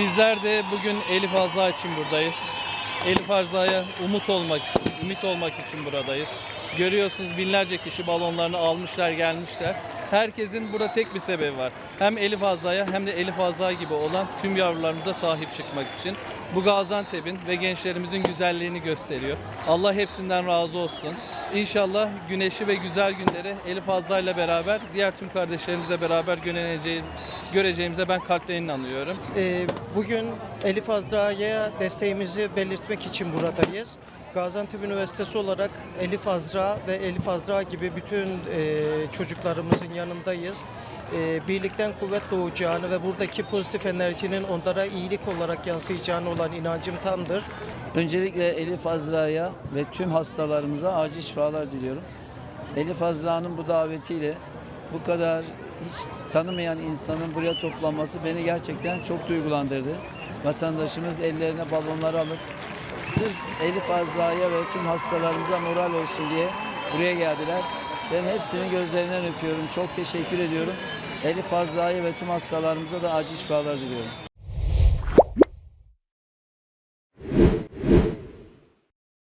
Bizler de bugün Elif Azra için buradayız. Elif Azra'ya umut olmak, ümit olmak için buradayız. Görüyorsunuz binlerce kişi balonlarını almışlar, gelmişler. Herkesin burada tek bir sebebi var. Hem Elif Azra'ya hem de Elif Azra gibi olan tüm yavrularımıza sahip çıkmak için. Bu Gaziantep'in ve gençlerimizin güzelliğini gösteriyor. Allah hepsinden razı olsun. İnşallah güneşi ve güzel günleri Elif Azra ile beraber diğer tüm kardeşlerimize beraber göreceğimiz, göreceğimize ben kalpten inanıyorum. Ee, Bugün Elif Azra'ya desteğimizi belirtmek için buradayız. Gaziantep Üniversitesi olarak Elif Azra ve Elif Azra gibi bütün e, çocuklarımızın yanındayız. E, birlikten kuvvet doğacağını ve buradaki pozitif enerjinin onlara iyilik olarak yansıyacağını olan inancım tamdır. Öncelikle Elif Azra'ya ve tüm hastalarımıza acil şifalar diliyorum. Elif Azra'nın bu davetiyle bu kadar hiç tanımayan insanın buraya toplanması beni gerçekten çok duygulandırdı. Vatandaşımız ellerine balonları alıp sırf Elif Azra'ya ve tüm hastalarımıza moral olsun diye buraya geldiler. Ben hepsinin gözlerinden öpüyorum. Çok teşekkür ediyorum. Elif Azra'ya ve tüm hastalarımıza da acil şifalar diliyorum.